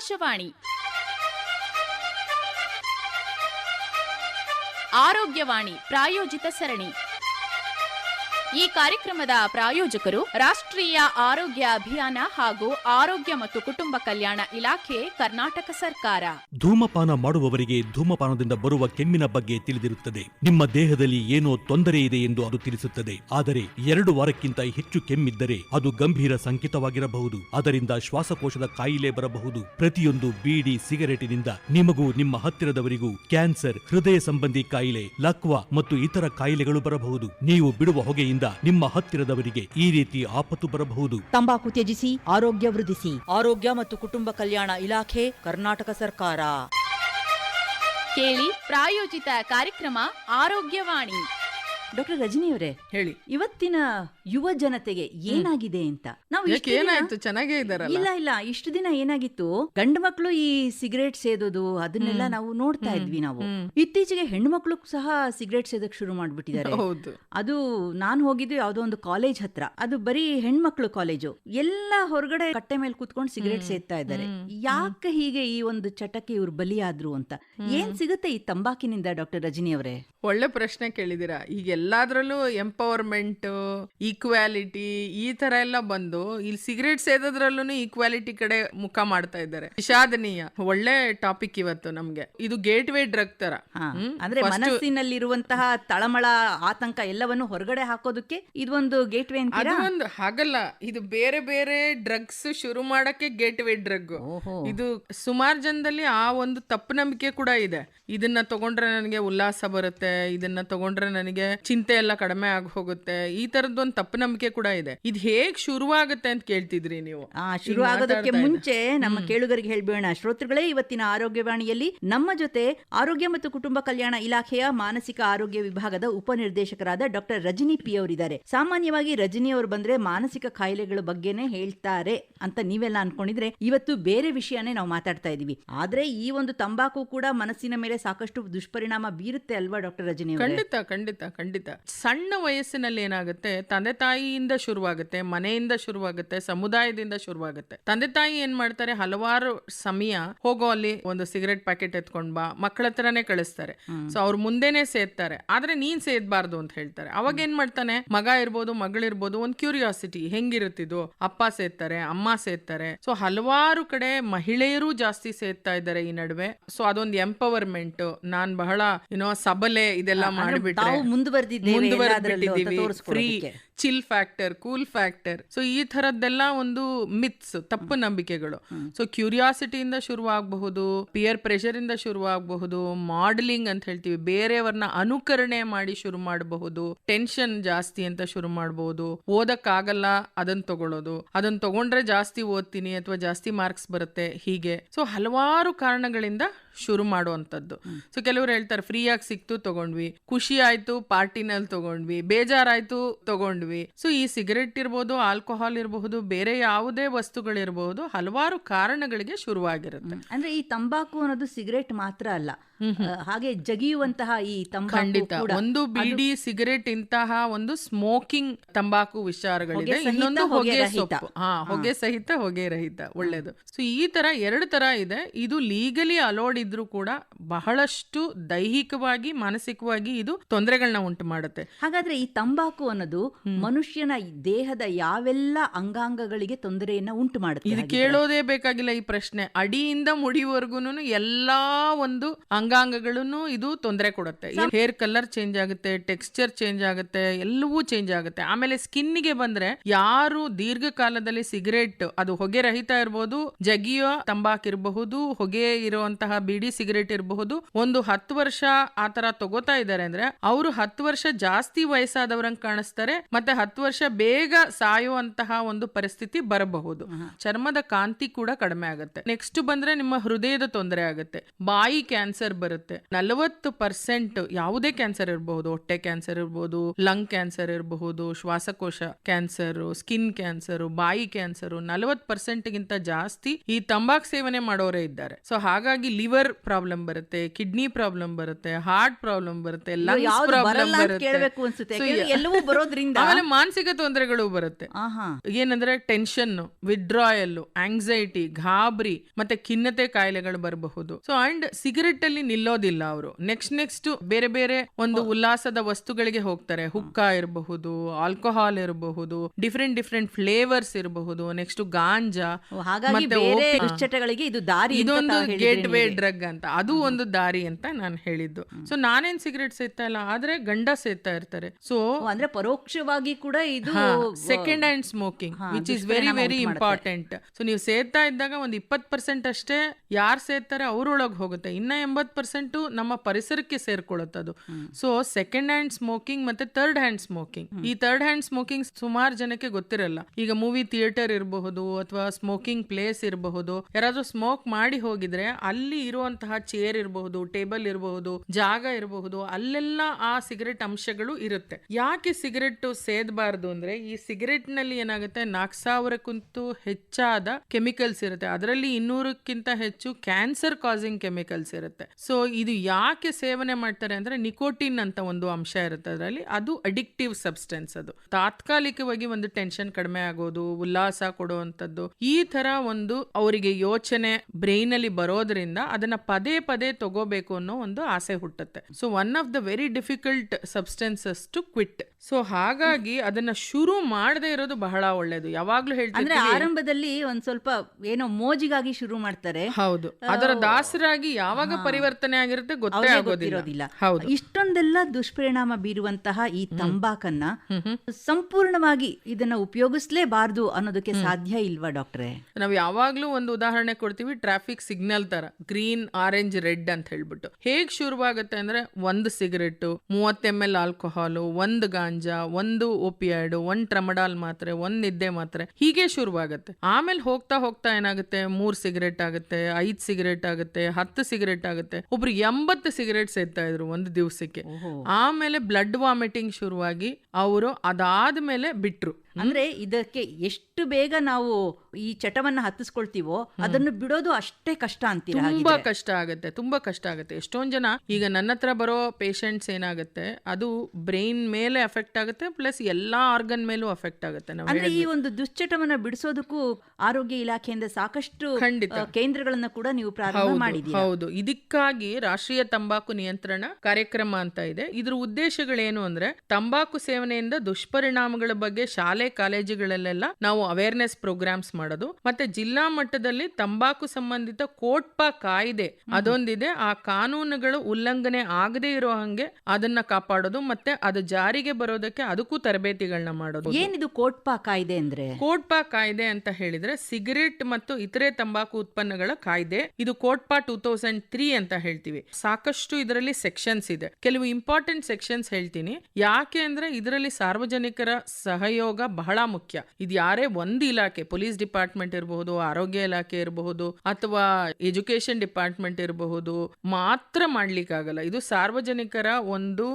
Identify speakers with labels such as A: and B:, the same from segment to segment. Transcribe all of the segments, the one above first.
A: ಆಕಾಶವಾಣಿ ಆರೋಗ್ಯವಾಣಿ ಪ್ರಾಯೋಜಿತ ಸರಣಿ ಈ ಕಾರ್ಯಕ್ರಮದ ಪ್ರಾಯೋಜಕರು ರಾಷ್ಟ್ರೀಯ ಆರೋಗ್ಯ ಅಭಿಯಾನ ಹಾಗೂ ಆರೋಗ್ಯ ಮತ್ತು ಕುಟುಂಬ ಕಲ್ಯಾಣ ಇಲಾಖೆ, ಕರ್ನಾಟಕ ಸರ್ಕಾರ.
B: ಧೂಮಪಾನ ಮಾಡುವವರಿಗೆ ಧೂಮಪಾನದಿಂದ ಬರುವ ಕೆಮ್ಮಿನ ಬಗ್ಗೆ ತಿಳಿದಿರುತ್ತದೆ. ನಿಮ್ಮ ದೇಹದಲ್ಲಿ ಏನೋ ತೊಂದರೆ ಇದೆ ಎಂದು ಅದು ತಿಳಿಸುತ್ತದೆ. ಆದರೆ ಎರಡು ವಾರಕ್ಕಿಂತ ಹೆಚ್ಚು ಕೆಮ್ಮಿದ್ದರೆ ಅದು ಗಂಭೀರ ಸಂಕೇತವಾಗಿರಬಹುದು. ಅದರಿಂದ ಶ್ವಾಸಕೋಶದ ಕಾಯಿಲೆ ಬರಬಹುದು. ಪ್ರತಿಯೊಂದು ಬೀಡಿ, ಸಿಗರೇಟಿನಿಂದ ನಿಮಗೂ ನಿಮ್ಮ ಹತ್ತಿರದವರಿಗೂ ಕ್ಯಾನ್ಸರ್, ಹೃದಯ ಸಂಬಂಧಿ ಕಾಯಿಲೆ, ಲಕ್ವಾ ಮತ್ತು ಇತರ ಕಾಯಿಲೆಗಳು ಬರಬಹುದು. ನೀವು ಬಿಡುವ ಹೊಗೆಯಿಂದ ನಿಮ್ಮ ಹತ್ತಿರದವರಿಗೆ ಈ ರೀತಿ ಆಪತ್ತು ಬರಬಹುದು.
C: ತಂಬಾಕು ತ್ಯಜಿಸಿ ಆರೋಗ್ಯ ವೃದ್ಧಿಸಿ. ಆರೋಗ್ಯ ಮತ್ತು ಕುಟುಂಬ ಕಲ್ಯಾಣ ಇಲಾಖೆ ಕರ್ನಾಟಕ ಸರ್ಕಾರ.
A: ಕೇಳಿ ಪ್ರಾಯೋಜಿತ ಕಾರ್ಯಕ್ರಮ ಆರೋಗ್ಯವಾಣಿ.
C: ಡಾಕ್ಟರ್ ರಜನಿಯವರೇ
D: ಹೇಳಿ.
C: ಇವತ್ತಿನ ಯುವ ಜನತೆಗೆ ಏನಾಗಿದೆ ಅಂತ? ನಾವು
D: ಏನಾಯ್ತು? ಚೆನ್ನಾಗೇ ಇದಾರಲ್ಲ
C: ಇಲ್ಲ ಇಲ್ಲ ಇಷ್ಟು ದಿನ ಏನಾಗಿತ್ತು? ಗಂಡು ಮಕ್ಕಳು ಈ ಸಿಗರೇಟ್ ಸೇದೋದು ಅದನ್ನೆಲ್ಲ ನಾವು ನೋಡ್ತಾ ಇದ್ವಿ ನಾವು. ಇತ್ತೀಚೆಗೆ ಹೆಣ್ಣು ಮಕ್ಕಳು ಸಹ ಸಿಗರೇಟ್ ಸೇದಕ್ ಶುರು ಮಾಡ್ಬಿಟ್ಟಿದ್ದಾರೆ. ಅದು ನಾನು ಹೋಗಿದ್ದು ಯಾವ್ದೋ ಒಂದು ಕಾಲೇಜ್ ಹತ್ರ. ಅದು ಬರೀ ಹೆಣ್ಮಕ್ಳು ಕಾಲೇಜು. ಎಲ್ಲ ಹೊರಗಡೆ ಕಟ್ಟೆ ಮೇಲೆ ಕುತ್ಕೊಂಡು ಸಿಗರೇಟ್ ಸೇದ್ತಾ ಇದ್ದಾರೆ. ಯಾಕೆ ಹೀಗೆ ಈ ಒಂದು ಚಟಕ್ಕೆ ಇವ್ರು ಬಲಿಯಾದ್ರು ಅಂತ? ಏನ್ ಸಿಗುತ್ತೆ ಈ ತಂಬಾಕಿನಿಂದ ಡಾಕ್ಟರ್ ರಜನಿ ಅವರೇ?
D: ಒಳ್ಳೆ ಪ್ರಶ್ನೆ ಕೇಳಿದಿರಾ ಈಗ ಎಲ್ಲಾದ್ರಲ್ಲೂ ಎಂಪವರ್ಮೆಂಟ್ ಈಕ್ವಾಲಿಟಿ ಈ ತರ ಎಲ್ಲ ಬಂದು ಇಲ್ಲಿ ಸಿಗರೇಟ್ ಸೇದೋದ್ರಲ್ಲೂ ಈಕ್ವಾಲಿಟಿ ಕಡೆ ಮುಖ ಮಾಡ್ತಾ ಇದ್ದಾರೆ. ವಿಷಾದನೀಯ. ಒಳ್ಳೆ ಟಾಪಿಕ್ ಇವತ್ತು ನಮ್ಗೆ. ಇದು ಗೇಟ್ ವೇ ಡ್ರಗ್ ತರ
C: ಅಂದ್ರೆ ಮನಸ್ಸಿನಲ್ಲಿರುವಂತಹ ತಳಮಳ ಆತಂಕ ಎಲ್ಲವನ್ನು ಹೊರಗಡೆ ಹಾಕೋದಕ್ಕೆ ಇದೊಂದು ಗೇಟ್ ವೇ
D: ಒಂದು ಹಾಗಲ್ಲ. ಇದು ಬೇರೆ ಬೇರೆ ಡ್ರಗ್ಸ್ ಶುರು ಮಾಡಕ್ಕೆ ಗೇಟ್ ವೇ ಡ್ರಗ್ ಇದು ಸುಮಾರು ಜನದಲ್ಲಿ ಆ ಒಂದು ತಪ್ಪು ನಂಬಿಕೆ ಕೂಡ ಇದೆ. ಇದನ್ನ ತಗೊಂಡ್ರೆ ನನಗೆ ಉಲ್ಲಾಸ ಬರುತ್ತೆ ಇದನ್ನ ತಗೊಂಡ್ರೆ ನನಗೆ ಚಿಂತೆ ಎಲ್ಲ ಕಡಿಮೆ ಆಗಿ ಹೋಗುತ್ತೆ ಈ ತರದ್ದೊಂದು ತಪ್ಪು ನಂಬಿಕೆ ಕೂಡ ಇದೆ. ಇದು ಹೇಗ್ ಶುರುವಾಗುತ್ತೆ ಅಂತ ಕೇಳ್ತಿದ್ರಿ ನೀವು?
C: ಶುರು ಆಗೋದಕ್ಕೆ ಮುಂಚೆ ನಮ್ಮ ಕೇಳುಗರಿಗೆ ಹೇಳ್ಬೇಡ ಶ್ರೋತೃಗಳೇ ಇವತ್ತಿನ ಆರೋಗ್ಯವಾಣಿಯಲ್ಲಿ ನಮ್ಮ ಜೊತೆ ಆರೋಗ್ಯ ಮತ್ತು ಕುಟುಂಬ ಕಲ್ಯಾಣ ಇಲಾಖೆಯ ಮಾನಸಿಕ ಆರೋಗ್ಯ ವಿಭಾಗದ ಉಪನಿರ್ದೇಶಕರಾದ ಡಾಕ್ಟರ್ ರಜನಿ ಪಿ ಅವರಿದ್ದಾರೆ. ಸಾಮಾನ್ಯವಾಗಿ ರಜನಿ ಅವರು ಬಂದ್ರೆ ಮಾನಸಿಕ ಕಾಯಿಲೆಗಳ ಬಗ್ಗೆನೇ ಹೇಳ್ತಾರೆ ಅಂತ ನೀವೆಲ್ಲ ಅನ್ಕೊಂಡಿದ್ರೆ ಇವತ್ತು ಬೇರೆ ವಿಷಯನೇ ನಾವು ಮಾತಾಡ್ತಾ ಇದೀವಿ. ಆದ್ರೆ ಈ ಒಂದು ತಂಬಾಕು ಕೂಡ ಮನಸ್ಸಿನ ಮೇಲೆ ಸಾಕಷ್ಟು ದುಷ್ಪರಿಣಾಮ ಬೀರುತ್ತೆ ಅಲ್ವಾ ಡಾಕ್ಟರ್ ರಜನಿ ಖಂಡಿತ
D: ಖಂಡಿತ ಖಂಡಿತ. ಖಂಡಿತ ಸಣ್ಣ ವಯಸ್ಸಿನಲ್ಲಿ ಏನಾಗುತ್ತೆ? ತಂದೆ ತಾಯಿಯಿಂದ ಶುರುವಾಗುತ್ತೆ ಮನೆಯಿಂದ ಶುರುವಾಗುತ್ತೆ ಸಮುದಾಯದಿಂದ ಶುರುವಾಗುತ್ತೆ. ತಂದೆ ತಾಯಿ ಏನ್ ಮಾಡ್ತಾರೆ? ಹಲವಾರು ಸಮಯ ಹೋಗೋ ಅಲ್ಲಿ ಒಂದು ಸಿಗರೆಟ್ ಪ್ಯಾಕೆಟ್ ಎತ್ಕೊಂಡ್ ಬಾ ಮಕ್ಕಳ ಹತ್ರನೇ ಕಳಿಸ್ತಾರೆ. ಸೊ ಅವ್ರ ಮುಂದೆನೆ ಸೇದ್ತಾರೆ. ಆದ್ರೆ ನೀನ್ ಸೇದ್ಬಾರ್ದು ಅಂತ ಹೇಳ್ತಾರೆ. ಅವಾಗ ಏನ್ ಮಾಡ್ತಾನೆ? ಮಗ ಇರ್ಬೋದು ಮಗಳಿರ್ಬೋದು ಒಂದ್ ಕ್ಯೂರಿಯಾಸಿಟಿ. ಹೆಂಗಿರುತ್ತಿದ್ದು? ಅಪ್ಪ ಸೇರ್ತಾರೆ ಅಮ್ಮ ಸೇರ್ತಾರೆ ಸೊ ಹಲವಾರು ಕಡೆ ಮಹಿಳೆಯರು ಜಾಸ್ತಿ ಸೇರ್ತಾ ಇದ್ದಾರೆ ಈ ನಡುವೆ. ಸೊ ಅದೊಂದು ಎಂಪವರ್ಮೆಂಟ್ ನಾನ್ ಬಹಳ ಏನೋ ಸಬಲೆ ಇದೆಲ್ಲ
C: ಅಂದ್ರೆ
D: free. Chill factor cool factor so ಈ ತರದ್ದೆಲ್ಲ ಒಂದು ಮಿತ್ಸ್ ತಪ್ಪು ನಂಬಿಕೆಗಳು. ಸೊ ಕ್ಯೂರಿಯಾಸಿಟಿಯಿಂದ ಶುರುವಾಗಬಹುದು ಪಿಯರ್ ಪ್ರೆಷರ್ ಇಂದ ಶುರುವಾಗಬಹುದು ಮಾಡಲಿಂಗ್ ಅಂತ ಹೇಳ್ತೀವಿ. ಬೇರೆಯವ್ರನ್ನ ಅನುಕರಣೆ ಮಾಡಿ ಶುರು ಮಾಡಬಹುದು ಟೆನ್ಷನ್ ಜಾಸ್ತಿ ಅಂತ ಶುರು ಮಾಡಬಹುದು. ಓದಕ್ಕಾಗಲ್ಲ ಅದನ್ನ ತಗೊಳ್ಳೋದು. ಅದನ್ನ ತಗೊಂಡ್ರೆ ಜಾಸ್ತಿ ಓದ್ತೀನಿ ಅಥವಾ ಜಾಸ್ತಿ ಮಾರ್ಕ್ಸ್ ಬರುತ್ತೆ ಹೀಗೆ. ಸೊ ಹಲವಾರು ಕಾರಣಗಳಿಂದ ಶುರು ಮಾಡುವಂಥದ್ದು. ಸೊ ಕೆಲವರು ಹೇಳ್ತಾರೆ ಫ್ರೀ ಆಗಿ ಸಿಕ್ತು ತಗೊಂಡ್ವಿ. ಖುಷಿ ಆಯ್ತು ಪಾರ್ಟಿನಲ್ಲಿ ತಗೊಂಡ್ವಿ, ಬೇಜಾರಾಯ್ತು ತಗೊಂಡ್ವಿ. ಸೊ ಈ ಸಿಗರೆಟ್ ಇರ್ಬೋದು, ಆಲ್ಕೋಹಾಲ್ ಇರಬಹುದು ಬೇರೆ ಯಾವುದೇ ವಸ್ತುಗಳಿರಬಹುದು ಹಲವಾರು ಕಾರಣಗಳಿಗೆ ಶುರುವಾಗಿರುತ್ತೆ.
C: ಅಂದ್ರೆ ಈ ತಂಬಾಕು ಅನ್ನೋದು ಸಿಗರೇಟ್ ಮಾತ್ರ ಅಲ್ಲ. ಹಾಗೆ ಜಗಿಯುವಂತಹ ಈ ತಂಬಾಕು
D: ಖಂಡಿತ. ಒಂದು ಬೀಡಿ ಸಿಗರೆಟ್ ಇಂತಹ ಒಂದು ಸ್ಮೋಕಿಂಗ್ ತಂಬಾಕು ವಿಚಾರಗಳಿದೆ ಇನ್ನೊಂದು
C: ಹೊಗೆ
D: ಹಾ ಹೊಗೆ ಸಹಿತ ಹೊಗೆ ರಹಿತ. ಒಳ್ಳೇದು. ಸೊ ಈ ತರ ಎರಡು ತರ ಇದೆ. ಇದು ಲೀಗಲಿ ಅಲೋಡ್ ಇದ್ರು ಕೂಡ ಬಹಳಷ್ಟು ದೈಹಿಕವಾಗಿ ಮಾನಸಿಕವಾಗಿ ಇದು ತೊಂದರೆಗಳನ್ನ ಉಂಟು ಮಾಡುತ್ತೆ.
C: ಹಾಗಾದ್ರೆ ಈ ತಂಬಾಕು ಅನ್ನೋದು ಮನುಷ್ಯನ ದೇಹದ ಯಾವೆಲ್ಲ ಅಂಗಾಂಗಗಳಿಗೆ ತೊಂದರೆಯನ್ನ ಉಂಟು ಮಾಡುತ್ತೆ
D: ಇದು? ಕೇಳೋದೇ ಬೇಕಾಗಿಲ್ಲ ಈ ಪ್ರಶ್ನೆ. ಅಡಿಯಿಂದ ಮುಡಿವರೆಗೂ ಎಲ್ಲಾ ಒಂದು ಅಂಗಾಂಗಗಳನ್ನು ಇದು ತೊಂದರೆ ಕೊಡುತ್ತೆ. ಹೇರ್ ಕಲರ್ ಚೇಂಜ್ ಆಗುತ್ತೆ ಟೆಕ್ಸ್ಚರ್ ಚೇಂಜ್ ಆಗುತ್ತೆ ಎಲ್ಲವೂ ಚೇಂಜ್ ಆಗುತ್ತೆ. ಆಮೇಲೆ ಸ್ಕಿನ್ಗೆ ಬಂದ್ರೆ ಯಾರು ದೀರ್ಘಕಾಲದಲ್ಲಿ ಸಿಗರೇಟ್ ಅದು ಹೊಗೆ ರಹಿತ ಇರಬಹುದು ಜಗಿಯೋ ತಂಬಾಕ್ ಇರಬಹುದು ಹೊಗೆ ಇರುವಂತಹ ಬಿಡಿ ಸಿಗರೇಟ್ ಇರಬಹುದು ಒಂದು ಹತ್ತು ವರ್ಷ ಆತರ ತಗೋತಾ ಇದ್ದಾರೆ ಅಂದ್ರೆ ಅವರು ಹತ್ತು ವರ್ಷ ಜಾಸ್ತಿ ವಯಸ್ಸಾದವರಂಗ್ ಕಾಣಿಸ್ತಾರೆ ಮತ್ತೆ ಹತ್ತು ವರ್ಷ ಬೇಗ ಸಾಯುವಂತಹ ಒಂದು ಪರಿಸ್ಥಿತಿ ಬರಬಹುದು. ಚರ್ಮದ ಕಾಂತಿ ಕೂಡ ಕಡಿಮೆ ಆಗುತ್ತೆ. ನೆಕ್ಸ್ಟ್ ಬಂದ್ರೆ ನಿಮ್ಮ ಹೃದಯದ ತೊಂದರೆ ಆಗುತ್ತೆ. ಬಾಯಿ ಕ್ಯಾನ್ಸರ್ ಬರುತ್ತೆ. ನಲವತ್ತು ಪರ್ಸೆಂಟ್ ಯಾವುದೇ ಕ್ಯಾನ್ಸರ್ ಇರಬಹುದು. ಹೊಟ್ಟೆ ಕ್ಯಾನ್ಸರ್ ಇರಬಹುದು ಲಂಗ್ ಕ್ಯಾನ್ಸರ್ ಇರಬಹುದು ಶ್ವಾಸಕೋಶ ಕ್ಯಾನ್ಸರ್ ಸ್ಕಿನ್ ಕ್ಯಾನ್ಸರ್ ಬಾಯಿ ಕ್ಯಾನ್ಸರ್ ನಲವತ್ತು ಪರ್ಸೆಂಟ್ ಗಿಂತ ಜಾಸ್ತಿ ಈ ತಂಬಾಕ್ ಸೇವನೆ ಮಾಡೋರೇ ಇದ್ದಾರೆ. ಸೊ ಹಾಗಾಗಿ ಲಿವರ್ ಪ್ರಾಬ್ಲಮ್ ಬರುತ್ತೆ ಕಿಡ್ನಿ ಪ್ರಾಬ್ಲಮ್ ಬರುತ್ತೆ ಹಾರ್ಟ್ ಪ್ರಾಬ್ಲಮ್ ಬರುತ್ತೆ ಲಂಗ್ಸ್ ಪ್ರಾಬ್ಲಮ್
C: ಬರುತ್ತೆ.
D: ಆಮೇಲೆ ಮಾನಸಿಕ ತೊಂದರೆಗಳು ಬರುತ್ತೆ. ಏನಂದ್ರೆ ಟೆನ್ಷನ್ ವಿಡ್ರಾಯಲ್ ಆಂಗ್ಸೈಟಿ ಗಾಬರಿ ಮತ್ತೆ ಖಿನ್ನತೆ ಕಾಯಿಲೆಗಳು ಬರಬಹುದು. ಸೊ ಅಂಡ್ ಸಿಗರೆಟ್ ಅಲ್ಲಿ ನಿಲ್ಲೋದಿಲ್ಲ ಅವರು. ನೆಕ್ಸ್ಟ್ ನೆಕ್ಸ್ಟ್ ಬೇರೆ ಬೇರೆ ಒಂದು ಉಲ್ಲಾಸದ ವಸ್ತುಗಳಿಗೆ ಹೋಗ್ತಾರೆ. ಹುಕ್ಕ ಇರಬಹುದು ಆಲ್ಕೋಹಾಲ್ ಇರಬಹುದು ಡಿಫ್ರೆಂಟ್ ಡಿಫ್ರೆಂಟ್ ಫ್ಲೇವರ್ಸ್ ಇರಬಹುದು. ನೆಕ್ಸ್ಟ್ ಗಾಂಜಾ. ಮತ್ತೆ.
C: ಇದು ದಾರಿ
D: ಇದೊಂದು ಗೇಟ್ ವೇ ಡ್ರಗ್ ಅಂತ. ಅದು ಒಂದು ದಾರಿ ಅಂತ ನಾನು ಹೇಳಿದ್ದು. ಸೊ ನಾನೇನ್ ಸಿಗರೇಟ್ ಸೇತಾ ಇಲ್ಲ ಆದ್ರೆ ಗಂಡ ಸೇತಾ ಇರ್ತಾರೆ. ಸೊ
C: ಅಂದ್ರೆ ಪರೋಕ್ಷವಾಗಿ ಕೂಡ ಇದು
D: second hand smoking which is very very important so ನೀವು ಸೇತಾ ಇದ್ದಾಗ ಒಂದು ಇಪ್ಪತ್ತು ಪರ್ಸೆಂಟ್ ಅಷ್ಟೇ ಯಾರು ಸೇತಾರೆ ಅವ್ರೊಳಗೆ ಹೋಗುತ್ತೆ. ಇನ್ನ ಎಂಬತ್ತು ಪರ್ಸೆಂಟ್ ನಮ್ಮ ಪರಿಸರಕ್ಕೆ ಸೇರ್ಕೊಳ್ಳುತ್ತದು. ಸೊ ಸೆಕೆಂಡ್ ಹ್ಯಾಂಡ್ ಸ್ಮೋಕಿಂಗ್ ಮತ್ತೆ ಥರ್ಡ್ ಹ್ಯಾಂಡ್ ಸ್ಮೋಕಿಂಗ್ ಈ ಥರ್ಡ್ ಹ್ಯಾಂಡ್ ಸ್ಮೋಕಿಂಗ್ ಸುಮಾರು ಜನಕ್ಕೆ ಗೊತ್ತಿರಲ್ಲ. ಈಗ ಮೂವಿ ಥಿಯೇಟರ್ ಇರಬಹುದು ಅಥವಾ ಸ್ಮೋಕಿಂಗ್ ಪ್ಲೇಸ್ ಇರಬಹುದು. ಯಾರಾದ್ರೂ ಸ್ಮೋಕ್ ಮಾಡಿ ಹೋಗಿದ್ರೆ ಅಲ್ಲಿ ಇರುವಂತಹ ಚೇರ್ ಇರಬಹುದು ಟೇಬಲ್ ಇರಬಹುದು ಜಾಗ ಇರಬಹುದು ಅಲ್ಲೆಲ್ಲ ಆ ಸಿಗರೆಟ್ ಅಂಶಗಳು ಇರುತ್ತೆ. ಯಾಕೆ ಸಿಗರೆಟ್ ಸೇದಬಾರದು ಅಂದ್ರೆ ಈ ಸಿಗರೆಟ್ನಲ್ಲಿ ಏನಾಗುತ್ತೆ? ನಾಲ್ಕು ಸಾವಿರಕ್ಕಂತೂ ಹೆಚ್ಚಾದ ಕೆಮಿಕಲ್ಸ್ ಇರುತ್ತೆ. ಅದರಲ್ಲಿ ಇನ್ನೂರಕ್ಕಿಂತ ಹೆಚ್ಚು ಕ್ಯಾನ್ಸರ್ ಕಾಸಿಂಗ್ ಕೆಮಿಕಲ್ಸ್ ಇರುತ್ತೆ. ಸೊ ಇದು ಯಾಕೆ ಸೇವನೆ ಮಾಡ್ತಾರೆ ಅಂದ್ರೆ ನಿಕೋಟಿನ್ ಅಂತ ಒಂದು ಅಂಶ ಇರುತ್ತೆ ಅದರಲ್ಲಿ. ಅದು ಅಡಿಕ್ಟಿವ್ ಸಬ್ಸ್ಟೆನ್ಸ್ ಅದು. ತಾತ್ಕಾಲಿಕವಾಗಿ ಒಂದು ಟೆನ್ಷನ್ ಕಡಿಮೆ ಆಗೋದು ಉಲ್ಲಾಸ ಕೊಡುವಂಥದ್ದು ಈ ತರ ಒಂದು ಅವರಿಗೆ ಯೋಚನೆ ಬ್ರೈನ್ ಅಲ್ಲಿ ಬರೋದ್ರಿಂದ ಅದನ್ನ ಪದೇ ಪದೇ ತಗೋಬೇಕು ಅನ್ನೋ ಒಂದು ಆಸೆ ಹುಟ್ಟುತ್ತೆ. So one of the very difficult substances to quit. So ಹಾಗಾಗಿ ಅದನ್ನ ಶುರು ಮಾಡದೇ ಇರೋದು ಬಹಳ ಒಳ್ಳೇದು. ಯಾವಾಗ್ಲೂ ಹೇಳ್ತಾರೆ
C: ಆರಂಭದಲ್ಲಿ ಒಂದ್ ಸ್ವಲ್ಪ ಏನೋ ಮೋಜಿಗಾಗಿ ಶುರು ಮಾಡ್ತಾರೆ.
D: ಹೌದು. ಅದರ ದಾಸರಾಗಿ ಯಾವಾಗ ಪರಿವರ್ತನೆ ಆಗಿರುತ್ತೆ ಗೊತ್ತೇ
C: ಗೊತ್ತಿರೋದಿಲ್ಲ. ಇಷ್ಟೊಂದೆಲ್ಲ ದುಷ್ಪರಿಣಾಮ ಬೀರುವಂತಹ ಈ ತಂಬಾಕನ್ನ ಸಂಪೂರ್ಣವಾಗಿ ಇದನ್ನ ಉಪಯೋಗಿಸ್ಲೇಬಾರ್ದು ಅನ್ನೋದಕ್ಕೆ ಸಾಧ್ಯ ಇಲ್ವಾ ಡಾಕ್ಟ್ರೆ?
D: ನಾವು ಯಾವಾಗ್ಲೂ ಒಂದು ಉದಾಹರಣೆ ಕೊಡ್ತೀವಿ ಟ್ರಾಫಿಕ್ ಸಿಗ್ನಲ್ ತರ ಗ್ರೀನ್ ಆರೆಂಜ್ ರೆಡ್ ಅಂತ ಹೇಳ್ಬಿಟ್ಟು. ಹೇಗ್ ಶುರುವಾಗುತ್ತೆ ಅಂದ್ರೆ ಒಂದು ಸಿಗರೆಟ್ ಮೂವತ್ ಎಂ ಎಲ್ ಆಲ್ಕೋಹಾಲು ಒಂದು ಗಾಂಜಾ ಒಂದು ಓಪಿಯಾಯ್ಡ್ ಒಂದ್ ಟ್ರಮಡಾಲ್ ಮಾತ್ರೆ ಒಂದ್ ನಿದ್ದೆ ಮಾತ್ರೆ ಹೀಗೆ ಶುರುವಾಗುತ್ತೆ. ಆಮೇಲೆ ಹೋಗ್ತಾ ಹೋಗ್ತಾ ಏನಾಗುತ್ತೆ ಮೂರ್ ಸಿಗರೆಟ್ ಆಗುತ್ತೆ ಐದ್ ಸಿಗರೆಟ್ ಆಗುತ್ತೆ ಹತ್ತು ಸಿಗರೆಟ್ ಆಗುತ್ತೆ ಒಬ್ರು ಎಂಬತ್ತು ಸಿಗರೇಟ್ ಸೇರ್ತಾ ಇದ್ರು ಒಂದು ದಿವಸಕ್ಕೆ. ಆಮೇಲೆ ಬ್ಲಡ್ ವಾಮಿಟಿಂಗ್ ಶುರುವಾಗಿ ಅವರು ಅದಾದ್ಮೇಲೆ ಬಿಟ್ರು.
C: ಅಂದ್ರೆ ಇದಕ್ಕೆ ಎಷ್ಟು ಬೇಗ ನಾವು ಈ ಚಟವನ್ನ ಹತ್ತಿಸ್ಕೊಳ್ತೀವೋ ಅದನ್ನು ಬಿಡೋದು ಅಷ್ಟೇ ಕಷ್ಟ ಅಂತೀರಾ
D: ತುಂಬಾ ಕಷ್ಟ ಆಗುತ್ತೆ ತುಂಬಾ ಕಷ್ಟ ಆಗುತ್ತೆ. ಎಷ್ಟೊಂದ್ ಜನ ಈಗ ನನ್ನ ಹತ್ರ ಬರೋ ಪೇಷಂಟ್ಸ್ ಏನಾಗುತ್ತೆ ಅದು ಬ್ರೈನ್ ಮೇಲೆ ಅಫೆಕ್ಟ್ ಆಗುತ್ತೆ ಪ್ಲಸ್ ಎಲ್ಲಾ ಆರ್ಗನ್ ಮೇಲೂ ಅಫೆಕ್ಟ್ ಆಗುತ್ತೆ
C: ಅಂದ್ರೆ ಈ ಒಂದು ದುಶ್ಚಟವನ್ನ ಬಿಡಿಸೋದಕ್ಕೂ ಆರೋಗ್ಯ ಇಲಾಖೆಯಿಂದ ಸಾಕಷ್ಟು
D: ಖಂಡಿತ.
C: ಕೇಂದ್ರಗಳನ್ನ ಕೂಡ ನೀವು ಪ್ರಾರಂಭ ಮಾಡಿದ್ದೀರಿ?
D: ಹೌದು. ಇದಕ್ಕಾಗಿ ರಾಷ್ಟ್ರೀಯ ತಂಬಾಕು ನಿಯಂತ್ರಣ ಕಾರ್ಯಕ್ರಮ ಅಂತ ಇದೆ. ಇದ್ರ ಉದ್ದೇಶಗಳೇನು ಅಂದ್ರೆ ತಂಬಾಕು ಸೇವನೆಯಿಂದ ದುಷ್ಪರಿಣಾಮಗಳ ಬಗ್ಗೆ ಶಾಲೆ ಕಾಲೇಜುಗಳಲ್ಲೆಲ್ಲ ನಾವು ಅವೇರ್ನೆಸ್ ಪ್ರೋಗ್ರಾಮ್ಸ್ ಮಾಡೋದು. ಮತ್ತೆ ಜಿಲ್ಲಾ ಮಟ್ಟದಲ್ಲಿ ತಂಬಾಕು ಸಂಬಂಧಿತ ಕೋಟ್ಪ ಕಾಯ್ದೆ. ಅದೊಂದಿದೆ. ಆ ಕಾನೂನುಗಳು ಉಲ್ಲಂಘನೆ ಆಗದೆ ಇರೋ ಹಂಗೆ ಅದನ್ನ ಕಾಪಾಡೋದು ಮತ್ತೆ ಅದು ಜಾರಿಗೆ ಬರೋದಕ್ಕೆ ಅದಕ್ಕೂ ತರಬೇತಿಗಳನ್ನ ಮಾಡೋದು.
C: ಏನಿದು ಕೋಟ್ಪಾ ಕಾಯ್ದೆ ಅಂದ್ರೆ?
D: ಕೋಟ್ಪಾ ಕಾಯ್ದೆ ಅಂತ ಹೇಳಿದ್ರೆ ಸಿಗರೆಟ್ ಮತ್ತು ಇತರೆ ತಂಬಾಕು ಉತ್ಪನ್ನಗಳ ಕಾಯ್ದೆ. ಇದು ಕೋಟ್ಪಾ ಟೂ ತೌಸಂಡ್ ತ್ರೀ ಅಂತ ಹೇಳ್ತೀವಿ. ಸಾಕಷ್ಟು ಇದರಲ್ಲಿ ಸೆಕ್ಷನ್ಸ್ ಇದೆ. ಕೆಲವು ಇಂಪಾರ್ಟೆಂಟ್ ಸೆಕ್ಷನ್ಸ್ ಹೇಳ್ತೀನಿ. ಯಾಕೆ ಅಂದ್ರೆ ಇದರಲ್ಲಿ ಸಾರ್ವಜನಿಕರ ಸಹಯೋಗ ಬಹಳ ಮುಖ್ಯ. ಇದು ಯಾರೇ ಒಂದು ಇಲಾಖೆ ಪೊಲೀಸ್ ಡಿಪಾರ್ಟ್ಮೆಂಟ್ ಇರಬಹುದು ಆರೋಗ್ಯ ಇಲಾಖೆ ಇರಬಹುದು ಅಥವಾ ಎಜುಕೇಶನ್ ಡಿಪಾರ್ಟ್ಮೆಂಟ್ ಇರಬಹುದು ಮಾತ್ರ ಮಾಡ್ಲಿಕ್ಕಾಗಲ್ಲ. ಇದು ಸಾರ್ವಜನಿಕರ ಒಂದು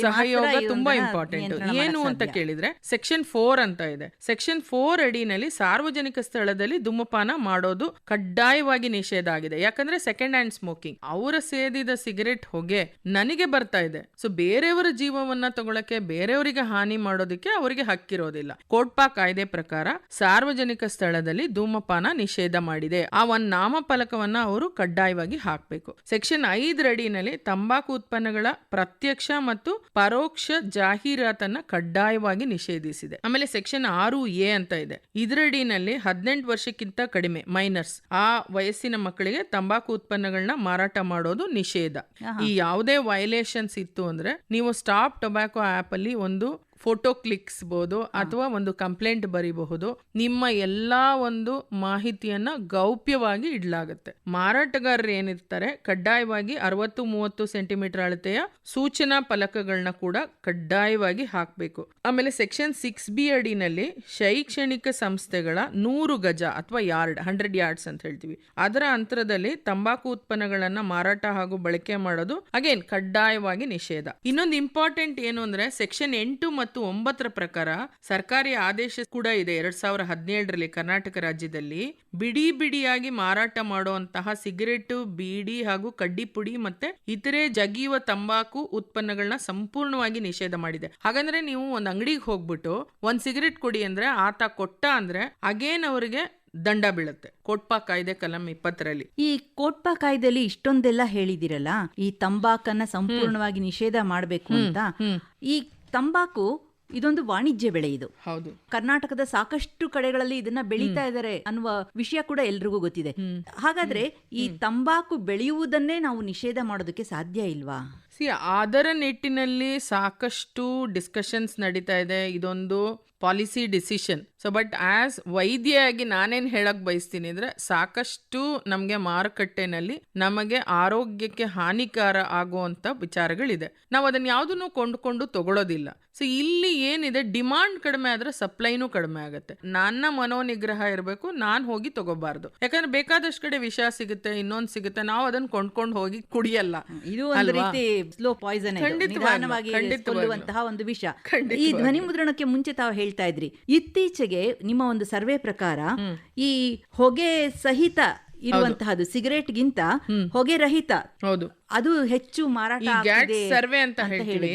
D: ಸಹಯೋಗ ತುಂಬಾ ಇಂಪಾರ್ಟೆಂಟ್ ಏನು ಅಂತ ಕೇಳಿದ್ರೆ ಸೆಕ್ಷನ್ ಫೋರ್ ಅಂತ ಇದೆ. ಸೆಕ್ಷನ್ ಫೋರ್ ಅಡಿನಲ್ಲಿ ಸಾರ್ವಜನಿಕ ಸ್ಥಳದಲ್ಲಿ ಧೂಮಪಾನ ಮಾಡೋದು ಕಡ್ಡಾಯವಾಗಿ ನಿಷೇಧ ಆಗಿದೆ. ಯಾಕಂದ್ರೆ ಸೆಕೆಂಡ್ ಹ್ಯಾಂಡ್ ಸ್ಮೋಕಿಂಗ್ ಅವರ ಸೇದಿದ ಸಿಗರೆಟ್ ಹೊಗೆ ನನಗೆ ಬರ್ತಾ ಇದೆ. ಸೊ ಬೇರೆಯವರ ಜೀವವನ್ನ ತಗೊಳಕ್ಕೆ ಬೇರೆಯವರಿಗೆ ಹಾನಿ ಮಾಡೋದಕ್ಕೆ ಅವರಿಗೆ ಹಕ್ಕಿರೋದಿಲ್ಲ ಕೋಟ್ಪಾ ಕಾಯ್ದೆ ಪ್ರಕಾರ ಸಾರ್ವಜನಿಕ ಸ್ಥಳದಲ್ಲಿ ಧೂಮಪಾನ ನಿಷೇಧ ಮಾಡಿದೆ. ಆ ಒಂದ್ ನಾಮಫಲಕವನ್ನ ಅವರು ಕಡ್ಡಾಯವಾಗಿ ಹಾಕಬೇಕು. ಸೆಕ್ಷನ್ ಐದರಡಿನಲ್ಲಿ ತಂಬಾಕು ಉತ್ಪನ್ನಗಳ ಪ್ರತ್ಯಕ್ಷ ಮತ್ತು ಪರೋಕ್ಷ ಜಾಹೀರಾತನ್ನ ಕಡ್ಡಾಯವಾಗಿ ನಿಷೇಧಿಸಿದೆ. ಆಮೇಲೆ ಸೆಕ್ಷನ್ ಆರು ಎ ಅಂತ ಇದೆ. ಇದರಡಿನಲ್ಲಿ ಹದಿನೆಂಟು ವರ್ಷಕ್ಕಿಂತ ಕಡಿಮೆ ಮೈನರ್ಸ್. ಆ ವಯಸ್ಸಿನ ಮಕ್ಕಳಿಗೆ ತಂಬಾಕು ಉತ್ಪನ್ನಗಳನ್ನ ಮಾರಾಟ ಮಾಡೋದು ನಿಷೇಧ. ಈ ಯಾವುದೇ ವೈಲೇಷನ್ಸ್ ಇತ್ತು ಅಂದ್ರೆ ನೀವು ಸ್ಟಾಪ್ ಟೊಬ್ಯಾಕೋ ಆಪ್ ಅಲ್ಲಿ ಒಂದು ಫೋಟೋ ಕ್ಲಿಕ್ಸ್ಬೋದು ಅಥವಾ ಒಂದು ಕಂಪ್ಲೇಂಟ್ ಬರೀಬಹುದು. ನಿಮ್ಮ ಎಲ್ಲಾ ಒಂದು ಮಾಹಿತಿಯನ್ನ ಗೌಪ್ಯವಾಗಿ ಇಡಲಾಗುತ್ತೆ. ಮಾರಾಟಗಾರರು ಏನಿರ್ತಾರೆ ಕಡ್ಡಾಯವಾಗಿ ಅರವತ್ತು ಮೂವತ್ತು ಸೆಂಟಿಮೀಟರ್ ಅಳತೆಯ ಸೂಚನಾ ಫಲಕಗಳನ್ನ ಕೂಡ ಕಡ್ಡಾಯವಾಗಿ ಹಾಕಬೇಕು. ಆಮೇಲೆ ಸೆಕ್ಷನ್ ಸಿಕ್ಸ್ ಬಿ ಅಡಿನಲ್ಲಿ ಶೈಕ್ಷಣಿಕ ಸಂಸ್ಥೆಗಳ ನೂರು ಗಜ ಅಥವಾ ಯಾರ್ಡ್ ಹಂಡ್ರೆಡ್ ಯಾರ್ಡ್ಸ್ ಅಂತ ಹೇಳ್ತೀವಿ. ಅದರ ಅಂತರದಲ್ಲಿ ತಂಬಾಕು ಉತ್ಪನ್ನಗಳನ್ನ ಮಾರಾಟ ಹಾಗೂ ಬಳಕೆ ಮಾಡೋದು ಅಗೇನ್ ಕಡ್ಡಾಯವಾಗಿ ನಿಷೇಧ. ಇನ್ನೊಂದು ಇಂಪಾರ್ಟೆಂಟ್ ಏನು ಅಂದ್ರೆ ಸೆಕ್ಷನ್ ಎಂಟು ಮತ್ತು ಒಂಬತ್ತರ ಪ್ರಕಾರ ಸರ್ಕಾರಿ ಆದೇಶ ಕೂಡ ಇದೆ. ಎರಡ್ ಸಾವಿರ ಹದಿನೇಳರಲ್ಲಿ ಕರ್ನಾಟಕ ರಾಜ್ಯದಲ್ಲಿ ಬಿಡಿ ಬಿಡಿಯಾಗಿ ಮಾರಾಟ ಮಾಡುವಂತಹ ಸಿಗರೇಟ್ ಬೀಡಿ ಹಾಗೂ ಕಡ್ಡಿ ಪುಡಿ ಮತ್ತೆ ಇತರೆ ಜಗಿಯುವ ತಂಬಾಕು ಉತ್ಪನ್ನಗಳನ್ನ ಸಂಪೂರ್ಣವಾಗಿ ನಿಷೇಧ ಮಾಡಿದೆ. ಹಾಗಂದ್ರೆ ನೀವು ಒಂದ್ ಅಂಗಡಿಗೆ ಹೋಗ್ಬಿಟ್ಟು ಒಂದ್ ಸಿಗರೇಟ್ ಕೊಡಿ ಅಂದ್ರೆ ಆತ ಕೊಟ್ಟ ಅಂದ್ರೆ ಅಗೇನ್ ಅವರಿಗೆ ದಂಡ ಬೀಳುತ್ತೆ. ಕೋಟ್ಪಾ ಕಾಯ್ದೆ ಕಲಂ ಇಪ್ಪತ್ತರಲ್ಲಿ.
C: ಈ ಕೋಟ್ಪಾ ಕಾಯ್ದೆಯಲ್ಲಿ ಇಷ್ಟೊಂದೆಲ್ಲ ಹೇಳಿದಿರಲ್ಲ? ಈ ತಂಬಾಕನ್ನ ಸಂಪೂರ್ಣವಾಗಿ ನಿಷೇಧ ಮಾಡಬೇಕು ಅಂತ. ಈ ತಂಬಾಕು ಇದೊಂದು ವಾಣಿಜ್ಯ ಬೆಳೆ ಇದು.
D: ಹೌದು.
C: ಕರ್ನಾಟಕದ ಸಾಕಷ್ಟು ಕಡೆಗಳಲ್ಲಿ ಇದನ್ನ ಬೆಳೀತಾ ಇದ್ದಾರೆ ಅನ್ನುವ ವಿಷಯ ಕೂಡ ಎಲ್ರಿಗೂ ಗೊತ್ತಿದೆ. ಹಾಗಾದ್ರೆ ಈ ತಂಬಾಕು ಬೆಳೆಯುವುದನ್ನೇ ನಾವು ನಿಷೇಧ ಮಾಡೋದಕ್ಕೆ ಸಾಧ್ಯ ಇಲ್ವಾ?
D: ಸಿ ಅದರ ನಿಟ್ಟಿನಲ್ಲಿ ಸಾಕಷ್ಟು ಡಿಸ್ಕಷನ್ಸ್ ನಡೀತಾ ಇದೆ. ಇದೊಂದು policy decision. So but as ವೈದ್ಯೆಯಾಗಿ ನಾನೇನು ಹೇಳಕ್ ಬಯಸ್ತೀನಿ ಅಂದ್ರೆ ಸಾಕಷ್ಟು ನಮಗೆ ಮಾರುಕಟ್ಟೆನಲ್ಲಿ ನಮಗೆ ಆರೋಗ್ಯಕ್ಕೆ ಹಾನಿಕಾರ ಆಗುವಂತ ವಿಚಾರಗಳಿದೆ. ನಾವು ಅದನ್ನ ಯಾವುದನ್ನು ಕೊಂಡ್ಕೊಂಡು ತಗೊಳ್ಳೋದಿಲ್ಲ ಸೊ ಇಲ್ಲಿ ಏನಿದೆ ಡಿಮಾಂಡ್ ಕಡಿಮೆ ಆದ್ರೆ ಸಪ್ಲೈನೂ ಕಡಿಮೆ ಆಗುತ್ತೆ. ನನ್ನ ಮನೋನಿಗ್ರಹ ಇರಬೇಕು ನಾನು ಹೋಗಿ ತಗೋಬಾರ್ದು. ಯಾಕಂದ್ರೆ ಬೇಕಾದಷ್ಟು ಕಡೆ ವಿಷ ಸಿಗುತ್ತೆ ಇನ್ನೊಂದು ಸಿಗುತ್ತೆ ನಾವು ಅದನ್ನ ಕೊಂಡ್ಕೊಂಡು ಹೋಗಿ ಕುಡಿಯಲ್ಲ.
C: ಇದು ಒಂದು ರೀತಿ ಸ್ಲೋ ಪಾಯ್ಸನ್ ಖಂಡಿತವಾಗಿ ಒಂದು ವಿಷ. ಈ. ಧ್ವನಿ ಮುದ್ರಣಕ್ಕೆ ಮುಂಚೆ ತಾವು ಹೇಳ್ತಾ ಇದ್ರಿ. ಇತ್ತೀಚೆಗೆ ನಿಮ್ಮ ಒಂದು ಸರ್ವೆ ಪ್ರಕಾರ ಈ ಹೊಗೆ ಸಹಿತ ಇರುವಂತಹದ್ದು ಸಿಗರೇಟ್ಗಿಂತ ಹೊಗೆ ರಹಿತ
D: ಹೌದು.
C: ಅದು ಹೆಚ್ಚು ಮಾರಾಟ
D: ಸರ್ವೆ ಅಂತ
C: ಹೇಳಿ.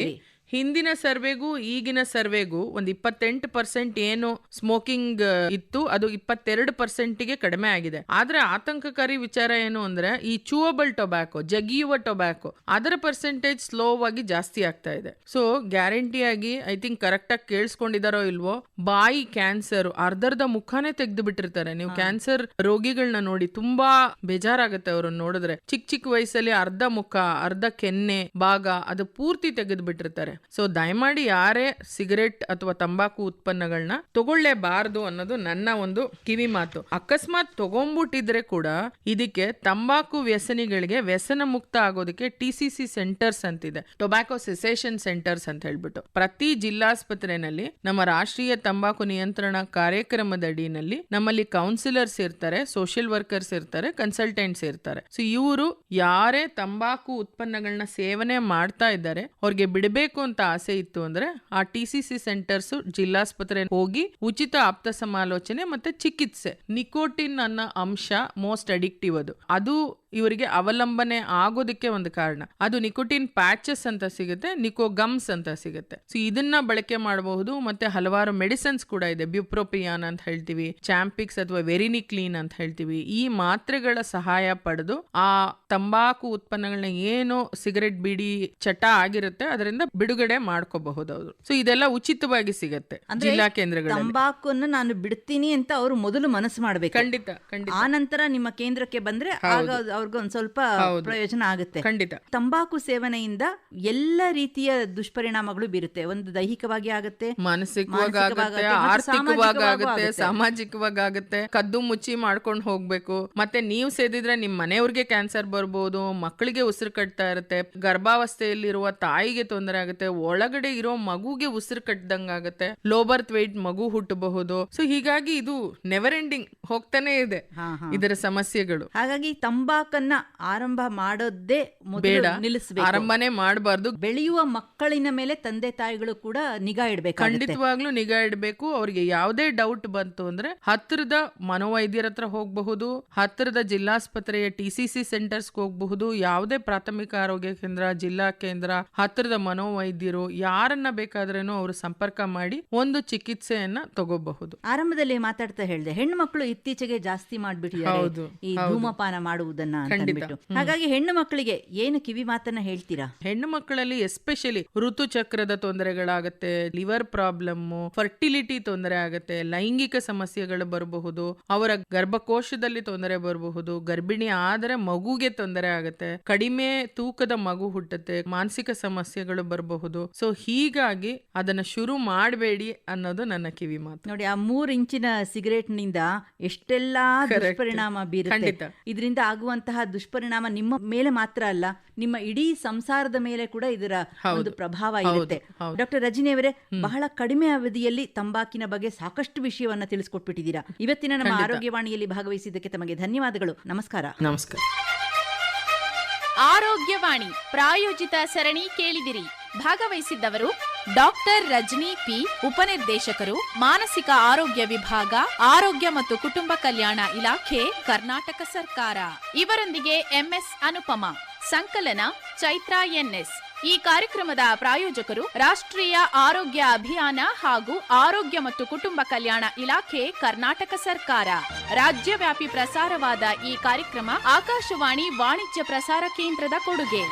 D: ಹಿಂದಿನ ಸರ್ವೆಗೂ ಈಗಿನ ಸರ್ವೆಗೂ ಒಂದು ಇಪ್ಪತ್ತೆಂಟು ಪರ್ಸೆಂಟ್ ಏನು ಸ್ಮೋಕಿಂಗ್ ಇತ್ತು. ಅದು ಇಪ್ಪತ್ತೆರಡು ಪರ್ಸೆಂಟ್ಗೆ ಕಡಿಮೆ ಆಗಿದೆ. ಆದ್ರೆ ಆತಂಕಕಾರಿ ವಿಚಾರ ಏನು ಅಂದ್ರೆ ಈ ಚೂವಬಲ್ ಟೊಬ್ಯಾಕೋ ಜಗಿಯುವ ಟೊಬ್ಯಾಕೊ ಅದರ ಪರ್ಸೆಂಟೇಜ್ ಸ್ಲೋ ಆಗಿ ಜಾಸ್ತಿ ಆಗ್ತಾ ಇದೆ. ಸೊ ಗ್ಯಾರಂಟಿಯಾಗಿ ಐ ಥಿಂಕ್ ಕರೆಕ್ಟ್ ಆಗಿ ಕೇಳಿಸ್ಕೊಂಡಿದಾರೋ ಇಲ್ವೋ ಬಾಯಿ ಕ್ಯಾನ್ಸರ್ ಅರ್ಧರ್ಧ ಮುಖಾನೇ ತೆಗೆದು ಬಿಟ್ಟಿರ್ತಾರೆ ನೀವು ಕ್ಯಾನ್ಸರ್ ರೋಗಿಗಳನ್ನ ನೋಡಿ ತುಂಬಾ ಬೇಜಾರಾಗುತ್ತೆ ಅವ್ರನ್ನ ನೋಡಿದ್ರೆ. ಚಿಕ್ಕ ಚಿಕ್ಕ ವಯಸ್ಸಲ್ಲಿ ಅರ್ಧ ಮುಖ ಅರ್ಧ ಕೆನ್ನೆ ಭಾಗ ಅದು ಪೂರ್ತಿ ತೆಗೆದು ಬಿಟ್ಟಿರ್ತಾರೆ ಸೊ ದಯಮಾಡಿ ಯಾರೇ ಸಿಗರೆಟ್ ಅಥವಾ ತಂಬಾಕು ಉತ್ಪನ್ನಗಳನ್ನ ತಗೊಳ್ಳೇಬಾರದು ಅನ್ನೋದು ನನ್ನ ಒಂದು ಕಿವಿ ಮಾತು. ಅಕಸ್ಮಾತ್ ತಗೊಂಡ್ಬಿಟ್ಟಿದ್ರೆ ಕೂಡ ಇದಕ್ಕೆ ತಂಬಾಕು ವ್ಯಸನಿಗಳಿಗೆ ವ್ಯಸನ ಮುಕ್ತ ಆಗೋದಕ್ಕೆ ಟಿ ಸಿ ಸಿ ಸೆಂಟರ್ಸ್ ಅಂತಿದೆ. ಟೊಬ್ಯಾಕೋ ಸೆಸೇಷನ್ ಸೆಂಟರ್ಸ್ ಅಂತ ಹೇಳ್ಬಿಟ್ಟು. ಪ್ರತಿ ಜಿಲ್ಲಾಸ್ಪತ್ರೆನಲ್ಲಿ ನಮ್ಮ ರಾಷ್ಟ್ರೀಯ ತಂಬಾಕು ನಿಯಂತ್ರಣ ಕಾರ್ಯಕ್ರಮದ ಅಡಿನಲ್ಲಿ ನಮ್ಮಲ್ಲಿ ಕೌನ್ಸಿಲರ್ಸ್ ಇರ್ತಾರೆ, ಸೋಷಿಯಲ್ ವರ್ಕರ್ಸ್ ಇರ್ತಾರೆ, ಕನ್ಸಲ್ಟೆಂಟ್ಸ್ ಇರ್ತಾರೆ. ಸೊ ಇವರು ಯಾರೇ ತಂಬಾಕು ಉತ್ಪನ್ನಗಳನ್ನ ಸೇವನೆ ಮಾಡ್ತಾ ಇದ್ದಾರೆ, ಅವ್ರಿಗೆ ಬಿಡಬೇಕು ಅಂತ ಆಸೆ ಇತ್ತು ಅಂದ್ರೆ ಆ ಟಿ ಸಿ ಸಿ ಸೆಂಟರ್ಸ್ ಜಿಲ್ಲಾಸ್ಪತ್ರೆ ಹೋಗಿ ಉಚಿತ ಆಪ್ತ ಸಮಾಲೋಚನೆ ಮತ್ತೆ ಚಿಕಿತ್ಸೆ. ನಿಕೋಟಿನ್ ಅನ್ನೋ ಅಂಶ ಮೋಸ್ಟ್ ಅಡಿಕ್ಟಿವ್ ಅದು. ಅದು ಇವರಿಗೆ ಅವಲಂಬನೆ ಆಗೋದಕ್ಕೆ ಒಂದು ಕಾರಣ. ಅದು ನಿಕೋಟಿನ್ ಪ್ಯಾಚಸ್ ಅಂತ ಸಿಗುತ್ತೆ ನಿಕೋ ಗಮ್ಸ್ ಅಂತ ಸಿಗುತ್ತೆ. ಸೊ ಇದನ್ನ ಬಳಕೆ ಮಾಡಬಹುದು ಮತ್ತೆ ಹಲವಾರು ಮೆಡಿಸಿನ್ಸ್ ಕೂಡ ಇದೆ. ಬ್ಯೂಪ್ರೋಪಿಯಾನ್ ಅಂತ ಹೇಳ್ತೀವಿ ಚಾಂಪಿಕ್ಸ್ ಅಥವಾ ವೆರಿನಿ ಕ್ಲೀನ್ ಅಂತ ಹೇಳ್ತೀವಿ. ಈ ಮಾತ್ರೆಗಳ ಸಹಾಯ ಪಡೆದು ಆ ತಂಬಾಕು ಉತ್ಪನ್ನಗಳನ್ನ ಏನು ಸಿಗರೆಟ್ ಬಿಡಿ, ಚಟ ಆಗಿರುತ್ತೆ. ಅದರಿಂದ ಬಿಡುಗಡೆ ಮಾಡ್ಕೋಬಹುದು ಅವರು. ಸೊ ಇದೆಲ್ಲ ಉಚಿತವಾಗಿ ಸಿಗತ್ತೆ ಜಿಲ್ಲಾ ಕೇಂದ್ರಗಳು
C: ತಂಬಾಕನ್ನು ನಾನು ಬಿಡ್ತೀನಿ ಅಂತ ಅವರು ಮೊದಲು ಮನಸ್ಸು ಮಾಡಬೇಕು.
D: ಖಂಡಿತ ಖಂಡಿತ.
C: ಆ ನಂತರ ನಿಮ್ಮ ಕೇಂದ್ರಕ್ಕೆ ಬಂದ್ರೆ ಆಗ ಅವ್ರಿಗೆ ಒಂದ್ ಸ್ವಲ್ಪ ಪ್ರಯೋಜನ ಆಗುತ್ತೆ.
D: ಖಂಡಿತ.
C: ತಂಬಾಕು ಸೇವನೆಯಿಂದ ಎಲ್ಲ ರೀತಿಯ ದುಷ್ಪರಿಣಾಮಗಳು ಬೀರುತ್ತೆ. ಒಂದು ದೈಹಿಕವಾಗಿ ಆಗುತ್ತೆ
D: ಮಾನಸಿಕವಾಗಿ ಆಗುತ್ತೆ ಆರ್ಥಿಕವಾಗಿ ಆಗುತ್ತೆ
C: ಆಗುತ್ತೆ.
D: ಸಾಮಾಜಿಕವಾಗಿ ಆಗುತ್ತೆ. ಕದ್ದು ಮುಚ್ಚಿ ಮಾಡ್ಕೊಂಡು ಹೋಗ್ಬೇಕು. ಮತ್ತೆ ನೀವು ಸೇದಿದ್ರೆ ನಿಮ್ ಮನೆಯವ್ರಿಗೆ ಕ್ಯಾನ್ಸರ್ ಬರ್ಬೋದು ಮಕ್ಕಳಿಗೆ ಉಸಿರು ಕಟ್ತಾ ಇರುತ್ತೆ. ಗರ್ಭಾವಸ್ಥೆಯಲ್ಲಿರುವ ತಾಯಿಗೆ ತೊಂದರೆ ಆಗುತ್ತೆ. ಒಳಗಡೆ ಇರೋ ಮಗುಗೆ ಉಸಿರು ಕಟ್ಟದಂಗ ಆಗುತ್ತೆ ಲೋ ಬರ್ತ್ ವೆಯ್ಟ್ ಮಗು ಹುಟ್ಟಬಹುದು. ಸೊ ಹೀಗಾಗಿ ಇದು ನೆವರ್ ಎಂಡಿಂಗ್ ಹೋಗ್ತಾನೆ ಇದೆ. ಇದರ ಸಮಸ್ಯೆಗಳು.
C: ಹಾಗಾಗಿ ತಂಬಾಕನ್ನ ಆರಂಭ ಮಾಡೋದೇ
D: ಬೇಡ
C: ನಿಲ್ಲಿಸಬೇಕು.
D: ಆರಂಭನೆ ಮಾಡಬಾರ್ದು.
C: ಬೆಳೆಯುವ ಮಕ್ಕಳಿನ ಮೇಲೆ ತಂದೆ ತಾಯಿಗಳು ಕೂಡ ನಿಗಾ ಇಡಬೇಕು
D: ಖಂಡಿತವಾಗ್ಲೂ ನಿಗಾ ಇಡಬೇಕು. ಅವ್ರಿಗೆ ಯಾವುದೇ ಡೌಟ್ ಬಂತು ಅಂದ್ರೆ ಹತ್ತಿರದ ಮನೋವೈದ್ಯರ ಹತ್ರ ಹೋಗಬಹುದು ಹತ್ತಿರದ ಜಿಲ್ಲಾಸ್ಪತ್ರೆಯ ಟಿಸಿಸಿ ಸಿ ಸಿ ಸೆಂಟರ್ಸ್ ಹೋಗಬಹುದು ಯಾವುದೇ ಪ್ರಾಥಮಿಕ ಆರೋಗ್ಯ ಕೇಂದ್ರ ಜಿಲ್ಲಾ ಕೇಂದ್ರ ಹತ್ತಿರದ ಮನೋವೈದ್ಯರು ಯಾರನ್ನ ಬೇಕಾದ್ರೇನು ಅವರು ಸಂಪರ್ಕ ಮಾಡಿ ಒಂದು ಚಿಕಿತ್ಸೆಯನ್ನ ತಗೋಬಹುದು.
C: ಆರಂಭದಲ್ಲಿ ಮಾತಾಡ್ತಾ ಹೇಳಿದೆ ಹೆಣ್ಣು ಮಕ್ಕಳು ಇತ್ತೀಚೆಗೆ ಜಾಸ್ತಿ ಮಾಡ್ಬಿಟ್ಟಿದ್ದಾರೆ ಈ ಧೂಮಪಾನ ಮಾಡುವುದನ್ನ. ಹಾಗಾಗಿ ಹೆಣ್ಣು ಮಕ್ಕಳಿಗೆ ಏನು ಕಿವಿ ಮಾತನ್ನ ಹೇಳ್ತೀರಾ?
D: ಹೆಣ್ಣು ಮಕ್ಕಳಲ್ಲಿ ಎಸ್ಪೆಷಲಿ ಋತುಚಕ್ರದ ತೊಂದರೆಗಳಾಗತ್ತೆ ಲಿವರ್ ಪ್ರಾಬ್ಲಮ್ ಫರ್ಟಿಲಿಟಿ ತೊಂದರೆ ಆಗತ್ತೆ ಲೈಂಗಿಕ ಸಮಸ್ಯೆಗಳು ಬರಬಹುದು ಅವರ ಗರ್ಭಕೋಶದಲ್ಲಿ ತೊಂದರೆ ಬರಬಹುದು ಗರ್ಭಿಣಿ ಆದ್ರೆ ಮಗುಗೆ ತೊಂದರೆ ಆಗತ್ತೆ ಕಡಿಮೆ ತೂಕದ ಮಗು ಹುಟ್ಟುತ್ತೆ ಮಾನಸಿಕ ಸಮಸ್ಯೆಗಳು ಬರಬಹುದು. ಆಗಬಹುದು ಸೊ ಹೀಗಾಗಿ ಅದನ್ನ ಶುರು ಮಾಡಬೇಡಿ ಅನ್ನೋದು ನನ್ನ ಕಿವಿ ಮಾತು.
C: ನೋಡಿ ಆ ಮೂರ್ ಇಂಚಿನ ಸಿಗರೇಟ್ನಿಂದ ಎಷ್ಟೆಲ್ಲಾ ದುಷ್ಪರಿಣಾಮ ಬೀರುತ್ತೆ. ಇದರಿಂದ ಆಗುವಂತಹ ದುಷ್ಪರಿಣಾಮ ನಿಮ್ಮ ಮೇಲೆ ಮಾತ್ರ ಅಲ್ಲ ನಿಮ್ಮ ಇಡೀ ಸಂಸಾರದ ಮೇಲೆ ಕೂಡ ಇದರ ಒಂದು ಪ್ರಭಾವ ಇರುತ್ತೆ. ಡಾಕ್ಟರ್ ರಜಿನಿ ಅವರೇ ಬಹಳ ಕಡಿಮೆ ಅವಧಿಯಲ್ಲಿ ತಂಬಾಕಿನ ಬಗ್ಗೆ ಸಾಕಷ್ಟು ವಿಷಯವನ್ನ ತಿಳಿಸ್ಕೊಟ್ಬಿಟ್ಟಿದ್ದೀರಾ. ಇವತ್ತಿನ ನಮ್ಮ ಆರೋಗ್ಯವಾಣಿಯಲ್ಲಿ ಭಾಗವಹಿಸಿದ್ದಕ್ಕೆ ತಮಗೆ ಧನ್ಯವಾದಗಳು. ನಮಸ್ಕಾರ.
D: ನಮಸ್ಕಾರ.
A: ಆರೋಗ್ಯವಾಣಿ ಪ್ರಾಯೋಜಿತ ಸರಣಿ ಕೇಳಿದಿರಿ. ಭಾಗವಹಿಸಿದ್ದವರು ಡಾಕ್ಟರ್ ರಜನಿ ಪಿ, ಉಪನಿರ್ದೇಶಕರು, ಮಾನಸಿಕ ಆರೋಗ್ಯ ವಿಭಾಗ, ಆರೋಗ್ಯ ಮತ್ತು ಕುಟುಂಬ ಕಲ್ಯಾಣ ಇಲಾಖೆ, ಕರ್ನಾಟಕ ಸರ್ಕಾರ. ಇವರೊಂದಿಗೆ ಎಂಎಸ್ ಅನುಪಮ, ಸಂಕಲನ, ಚೈತ್ರಾ ಎನ್ಎಸ್. ಈ ಕಾರ್ಯಕ್ರಮದ ಪ್ರಾಯೋಜಕರು ರಾಷ್ಟ್ರೀಯ ಆರೋಗ್ಯ ಅಭಿಯಾನ ಹಾಗೂ ಆರೋಗ್ಯ ಮತ್ತು ಕುಟುಂಬ ಕಲ್ಯಾಣ ಇಲಾಖೆ, ಕರ್ನಾಟಕ ಸರ್ಕಾರ. ರಾಜ್ಯವ್ಯಾಪಿ ಪ್ರಸಾರವಾದ ಈ ಕಾರ್ಯಕ್ರಮ ಆಕಾಶವಾಣಿ ವಾಣಿಜ್ಯ ಪ್ರಸಾರ ಕೇಂದ್ರದ ಕೊಡುಗೆ.